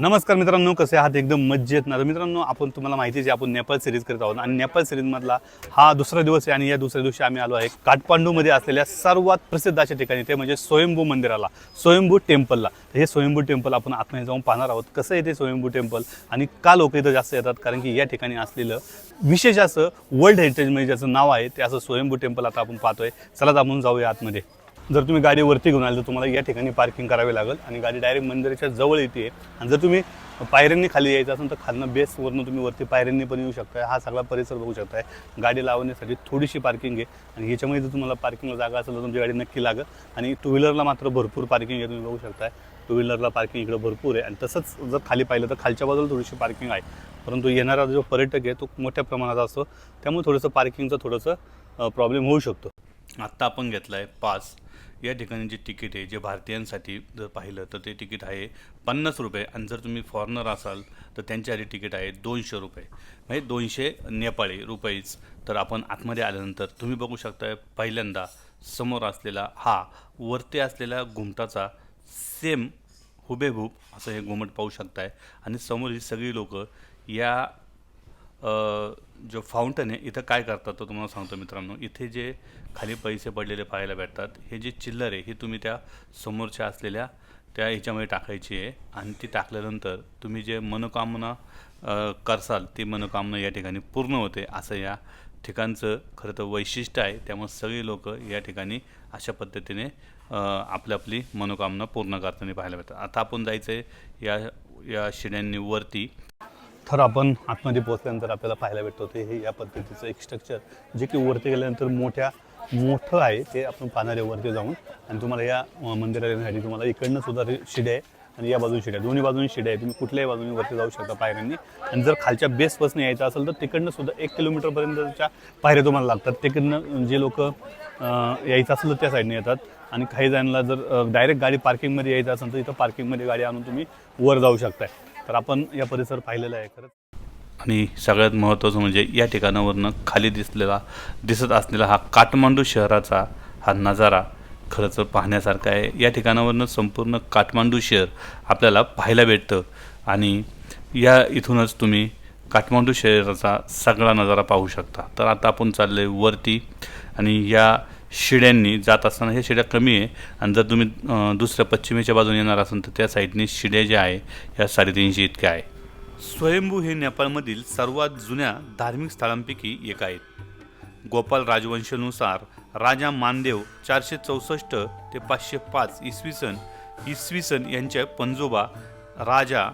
नमस्कार मित्रांनो कसे आहात? एकदम मज्जेत ना. तर मित्रांनो आपण तुम्हाला माहिती आहे आपण नेपाळ सिरीज करत आहोत. आणि नेपाळ सिरीजमधला हा दुसरा दिवस आहे आणि या दुसऱ्या दिवशी आम्ही आलो आहे काठमांडूमध्ये असलेल्या सर्वात प्रसिद्ध अशा ठिकाणी. ते म्हणजे स्वयंभू मंदिराला स्वयंभू टेम्पलला तर हे स्वयंभू टेम्पल आपण आतमध्ये जाऊन पाहणार आहोत. कसं आहे ते स्वयंभू टेम्पल आणि का लोक इथं जास्त येतात? कारण की या ठिकाणी असलेलं विशेष असं वर्ल्ड हेरिटेज म्हणजे ज्याचं नाव आहे ते असं स्वयंभू टेम्पल आता आपण पाहतोय. चला आपण जाऊया आतमध्ये. जर तुम्ही गाडी वरती घेऊन आले तर तुम्हाला या ठिकाणी पार्किंग करावी लागेल आणि गाडी डायरेक्ट मंदिराच्या जवळ येते. आणि जर तुम्ही पायऱ्यांनी खाली यायचं असेल तर खालनं बेसवरनं तुम्ही वरती पायऱ्यांनी पण येऊ शकताय. हा सगळा परिसर बघू शकताय. गाडी लावण्यासाठी थोडीशी पार्किंग आहे. आणि ह्याच्यामध्ये जर तुम्हाला पार्किंगला जागा असेल तर तुमची गाडी नक्की लागेल. आणि टू व्हीलरला मात्र भरपूर पार्किंग आहे तुम्ही बघू शकताय. टू व्हीलरला पार्किंग इकडं भरपूर आहे. आणि तसंच जर खाली पाहिलं तर खालच्या बाजूला थोडीशी पार्किंग आहे. परंतु येणारा जो पर्यटक आहे तो मोठ्या प्रमाणात असतो. त्यामुळे थोडंसं पार्किंगचं थोडंसं प्रॉब्लेम होऊ शकतो. आत्ता आपण घेतला आहे पास. या ठिकाणी जे तिकीट आहे जे भारतीयांसाठी जर पाहिलं तर ते तिकीट आहे पन्नास रुपये. आणि जर तुम्ही फॉरेनर असाल तर त्यांच्यासाठी तिकीट आहे दोनशे रुपये. म्हणजे दोनशे नेपाळी रुपयेच. तर आपण आतमध्ये आल्यानंतर तुम्ही बघू शकता पहिल्यांदा समोर असलेला हा वरती असलेला घुमटाचा सेम हुबेहूब असं हे घुमट पाहू शकताय. आणि समोर ही सगळी लोकं या जो फाउंटन आहे इथं काय करतात तो तुम्हाला सांगतो मित्रांनो. इथे जे खाली पैसे पडलेले पाहायला भेटतात हे जे चिल्लर आहे हे तुम्ही त्या समोरच्या असलेल्या त्या ह्याच्यामध्ये टाकायची आहे. आणि ती टाकल्यानंतर तुम्ही जे मनोकामना करसाल ती मनोकामना या ठिकाणी पूर्ण होते. असं या ठिकाणचं खरं तर वैशिष्ट्य आहे. त्यामुळे सगळी लोक या ठिकाणी अशा पद्धतीने आपली आपली मनोकामना पूर्ण करताना पाहायला भेटतात. आता आपण जायचं आहे या या शिड्यांनी वरती. तर आपण आतमध्ये पोहोचल्यानंतर आपल्याला पाहायला भेटतो. ते हे या पद्धतीचं एक स्ट्रक्चर जे की वरती गेल्यानंतर मोठ्या मोठं आहे ते आपण पाहणार आहे वरती जाऊन. आणि तुम्हाला या मंदिरात येण्यासाठी तुम्हाला इकडनं सुद्धा शिड्या आहे आणि या बाजून शिड्या. दोन्ही बाजूनी शिड्या आहे. तुम्ही कुठल्याही बाजूने वरती जाऊ शकता पायऱ्यांनी. आणि जर खालच्या बेसपासून यायचं असेल तर तिकडनं सुद्धा एक किलोमीटरपर्यंतच्या पायऱ्या तुम्हाला लागतात. तिकडनं जे लोक यायचं असेल तर त्या साईडने येतात. आणि काही जणांना जर डायरेक्ट गाडी पार्किंगमध्ये यायचं असेल तर इथं पार्किंगमध्ये गाडी आणून तुम्ही वर जाऊ शकताय. तर आपण या परिसर पाहिलेला आहे खरंच. आणि सगळ्यात महत्त्वाचं म्हणजे या ठिकाणावरनं खाली दिसलेला दिसत असलेला हा काठमांडू शहराचा हा नजारा खरंच पाहण्यासारखा आहे. या ठिकाणावरनं संपूर्ण काठमांडू शहर आपल्याला पाहायला भेटतं. आणि या इथूनच तुम्ही काठमांडू शहराचा सगळा नजारा पाहू शकता. तर आता आपण चाललो आहे वरती आणि या शिड्यांनी जात असताना हे शिड्या कमी आहे. आणि जर तुम्ही दुसऱ्या पश्चिमेच्या बाजूने येणार असाल तर त्या साईडने शिड्या ज्या आहे ह्या साडेतीनशे इतक्या आहे. स्वयंभू हे नेपाळमधील सर्वात जुन्या धार्मिक स्थळांपैकी एक आहेत. गोपाल राजवंशानुसार राजा मानदेव चारशे चौसष्ट ते पाचशे पाच इसवी सन इसवी सन यांच्या पंजोबा राजा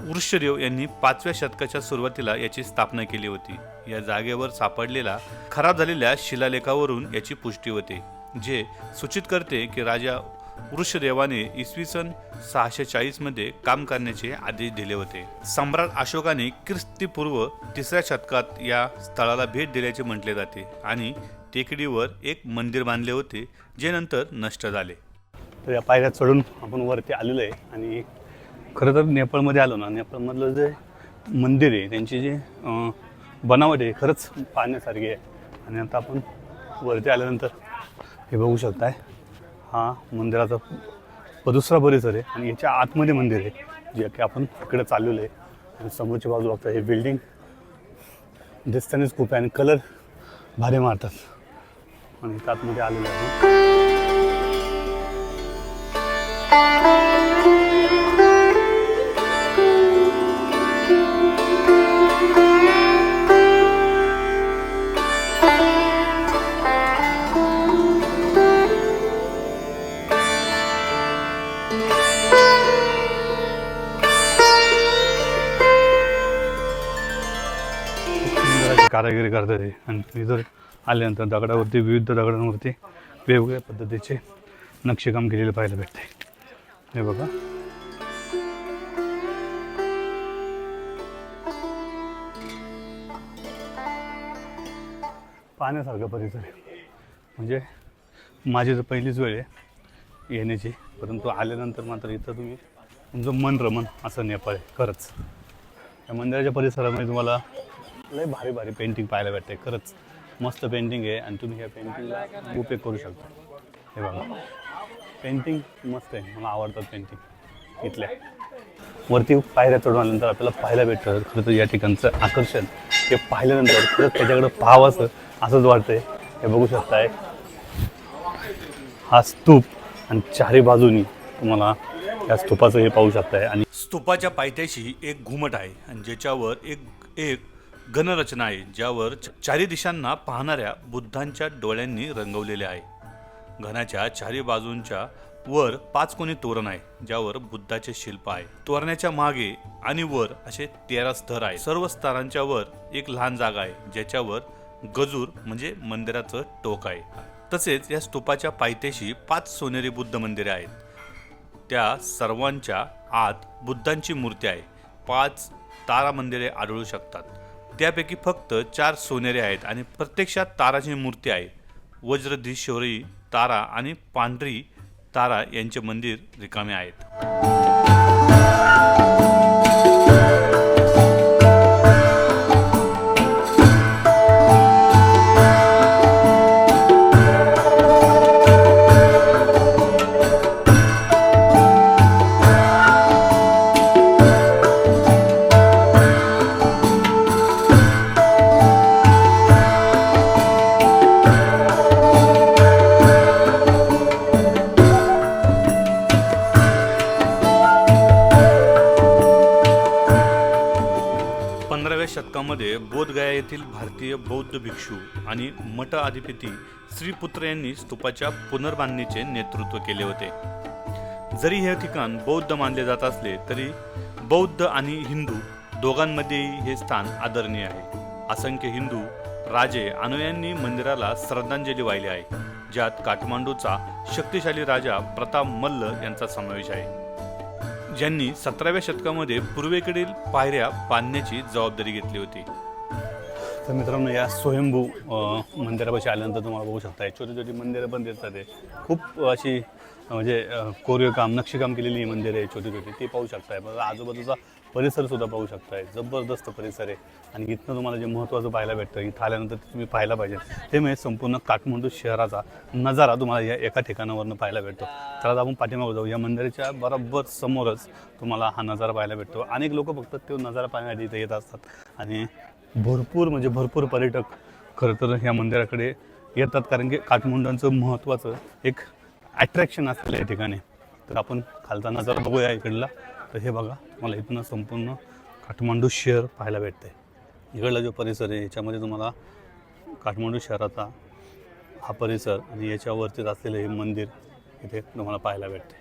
वृषदेव यांनी पाचव्या शतकाच्या सुरुवातीला याची स्थापना केली होती. या जागेवर सापडलेला खराब झालेल्या शिलालेखावरून याची पुष्टी होते जे सूचित करते की राजा वृषदेवाने इसवी सन सहाशे चाळीसमध्ये काम करण्याचे आदेश दिले होते. सम्राट अशोकाने ख्रिस्तीपूर्व तिसऱ्या शतकात या स्थळाला भेट दिल्याचे म्हटले जाते आणि टेकडीवर एक मंदिर बांधले होते जे नंतर नष्ट झाले. तर या पायऱ्या चढून आपण वरती आलेलो आहे आणि खरं तर नेपाळमध्ये आलो ना नेपाळमधलं जे मंदिर आहे त्यांची जे बनावट आहे खरंच पाहण्यासारखी आहे. आणि आता आपण वरती आल्यानंतर हे बघू शकताय हा मंदिराचा प- दुसरा परिसर आहे आणि याच्या आतमध्ये मंदिर आहे जे की आपण इकडे चाललेलो आहे. आणि समोरची बाजू बघता हे बिल्डिंग दिसतानीच खूप आहे आणि कलर भारी मारतात. आणि आतमध्ये आलेलं आहे. दगडाची कारागिरी करतात आणि इथं जर आल्यानंतर दगडावरती विविध दगडांवरती वेगवेगळ्या पद्धतीचे नक्षीकाम केलेले पाहायला भेटते. हे बघा. पाहण्यासारखा परिसर आहे. म्हणजे माझी तर पहिलीच वेळ आहे येण्याची. परंतु आल्यानंतर मात्र इथं तुम्ही तुमचं मन रमन असं नेपाळ आहे खरंच. या मंदिराच्या परिसरामध्ये तुम्हाला लय भारी भारी पेंटिंग पाहायला भेटते. खरंच मस्त पेंटिंग आहे आणि तुम्ही ह्या पेंटिंगला उपयोग करू शकता. हे बघा. पेंटिंग मस्त आहे. मला आवडतात पेंटिंग इथल्या. वरती पायऱ्या चढून आल्यानंतर आपल्याला पाहायला भेटतं. खरं तर या ठिकाणचं आकर्षण. हे पाहिल्यानंतर खरंच त्याच्याकडं पाहावंसं असंच वाटतंय. हे बघू शकताय. हा स्तूप आणि चारी बाजूनी तुम्हाला या स्तूपाचं हे पाहू शकताय. आणि स्तूपाच्या पायथ्याशी एक घुमट आहे आणि ज्याच्यावर एक एक घनरचना आहे ज्यावर च- चारी दिशांना पाहणाऱ्या बुद्धांच्या डोळ्यांनी रंगवलेले आहे. घनाच्या चारी बाजूंच्या वर पाच कोणी तोरण आहे ज्यावर बुद्धाचे शिल्प आहे. तोरणाच्या मागे आणि वर असे तेरा स्तर आहे सर्व स्तरांच्या वर एक लहान जागा आहे ज्याच्यावर गजूर म्हणजे मंदिराचं टोक आहे. तसेच या स्तूपाच्या पायथ्याशी पाच सोनेरी बुद्ध मंदिरे आहेत. त्या सर्वांच्या आत बुद्धांची मूर्ती आहे. पाच तारा मंदिरे आढळू शकतात. त्यापैकी फक्त चार सोनेरे आहेत आणि प्रत्यक्षात ताराची मूर्ती आहे. वज्रधीश्वरी तारा आणि पांढरी तारा यांचे मंदिर रिकामे आहेत. येथील भारतीय बौद्ध भिक्षू आणि मठ अधिपती श्रीपुत्र यांनी स्तूपाच्या पुनर्बांधणीचे नेतृत्व केले होते. जरी हे ठिकाण बौद्ध मानले जात असले तरी बौद्ध आणि हिंदू दोघांमध्येही हे स्थान आदरणीय आहे. असंख्य हिंदू राजे अनुयांनी मंदिराला श्रद्धांजली वाहिली आहे ज्यात काठमांडूचा शक्तिशाली राजा प्रताप मल्ल यांचा समावेश आहे. ज्यांनी सतराव्या शतकामध्ये पूर्वेकडील पायऱ्या बांधण्याची जबाबदारी घेतली होती. तर मित्रांनो या स्वयंभू मंदिरापाशी आल्यानंतर तुम्हाला बघू शकता छोटी छोटी मंदिरं पण दिसतात ते खूप अशी म्हणजे अ, कोरीव काम नक्षीकाम केलेली मंदिरं आहे छोटी छोटी ती पाहू शकताय. आजूबाजूचा परिसरसुद्धा पाहू शकताय. जबरदस्त परिसर आहे. आणि इथनं तुम्हाला जे महत्त्वाचं पाहायला भेटतं इथं आल्यानंतर ते तुम्ही पाहायला पाहिजे. ते म्हणजे संपूर्ण काठमांडू शहराचा नजारा तुम्हाला या एका ठिकाणावरनं पाहायला भेटतो. तर आपण पाठीमागं जाऊ. या मंदिराच्या बरोबर समोरच तुम्हाला हा नजारा पाहायला भेटतो. अनेक लोक फक्त तो नजारा पाहण्यासाठी इथे येत असतात. आणि भरपूर म्हणजे भरपूर पर्यटक खरं तर ह्या मंदिराकडे येतात. कारण की काठमांडूचं महत्त्वाचं एक ॲट्रॅक्शन असलेलं या ठिकाणी. तर आपण खालचा नजारा बघूया इकडला. तर हे बघा मला इथनं संपूर्ण काठमांडू शहर पाहायला भेटतंय. इकडला जो परिसर आहे याच्यामध्ये तुम्हाला काठमांडू शहराचा हा परिसर आणि याच्यावरतीच असलेलं हे मंदिर इथे तुम्हाला पाहायला भेटते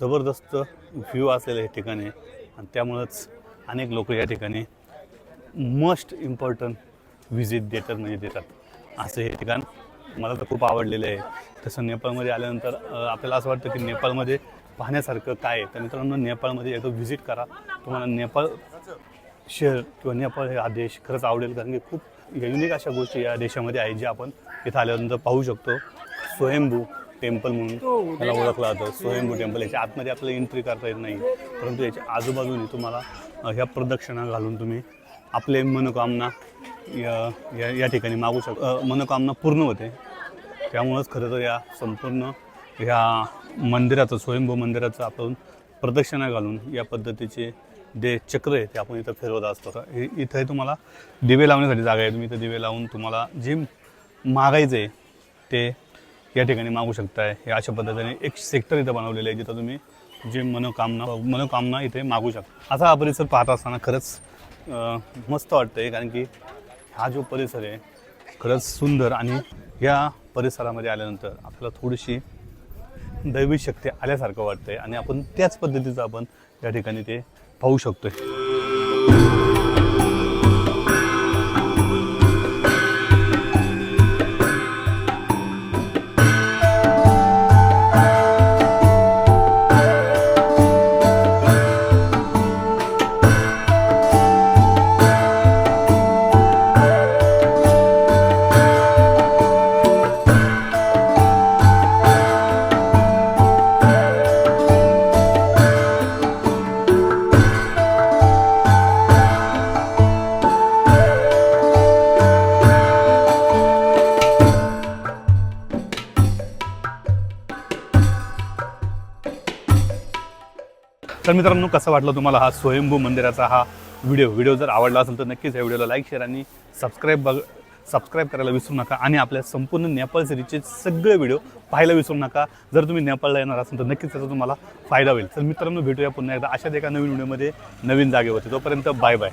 जबरदस्त व्ह्यू असलेलं हे ठिकाण आहे आणि त्यामुळंच अनेक लोक या ठिकाणी मस्ट इम्पॉर्टंट व्हिजिट देतात म्हणजे देतात असं हे ठिकाण मला तर खूप आवडलेलं आहे. तसं नेपाळमध्ये आल्यानंतर आपल्याला असं वाटतं की नेपाळमध्ये पाहण्यासारखं काय आहे? तर मित्रांनो नेपाळमध्ये एकदा व्हिजिट करा. तुम्हाला नेपाळ शहर किंवा नेपाळ हा देश खरंच आवडेल कारण की खूप युनिक अशा गोष्टी या देशामध्ये आहेत ज्या आपण इथं आल्यानंतर पाहू शकतो. स्वयंभू टेम्पल म्हणून मला ओळखलं जातं. स्वयंभू टेम्पल याच्या आतमध्ये आपल्याला एंट्री करता येत नाही. परंतु याच्या आजूबाजूने तुम्हाला ह्या प्रदक्षिणा घालून तुम्ही आपले मनोकामना या या- या ठिकाणी मागू शक मनोकामना पूर्ण होते. त्यामुळंच खरं तर या संपूर्ण ह्या मंदिराचं स्वयंभू मंदिराचं आपण प्रदक्षिणा घालून या पद्धतीचे जे चक्र आहे ते आपण इथं फिरवत असतो. इथं तुम्हाला दिवे लावण्यासाठी जागा आहे. तुम्ही इथं दिवे लावून तुम्हाला जे मागायचं आहे ते या ठिकाणी मागू शकताय. हे अशा पद्धतीने एक सेक्टर इथं बनवलेलं आहे जिथं तुम्ही जे मनोकामना मनोकामना इथे मागू शकता. असा हा परिसर पाहत असताना खरंच मस्त मस्त वाटतंय कारण की हा जो परिसर आहे खरंच सुंदर. आणि या परिसरामध्ये आल्यानंतर आपल्याला थोडीशी दैवी शक्ती आल्यासारखं वाटतंय. आणि आपण त्याच पद्धतीचं आपण या ठिकाणी ते पाहू शकतोय. तर मित्रांनो कसा वाटला तुम्हाला हा स्वयंभू मंदिराचा हा व्हिडिओ? व्हिडिओ जर आवडला असेल तर नक्कीच या व्हिडिओला लाईक शेअर आणि सबस्क्राईब बघ सबस्क्राईब करायला विसरू नका. आणि आपल्या संपूर्ण नेपाळ सिरीजचे सगळे व्हिडिओ पाहायला विसरू नका. जर तुम्ही नेपाळला येणार असाल तर नक्कीच त्याचा तुम्हाला फायदा होईल. तर मित्रांनो भेटूया पुन्हा एकदा अशाच एका नवीन व्हिडिओमध्ये नवीन जागेवरती. तोपर्यंत बाय बाय.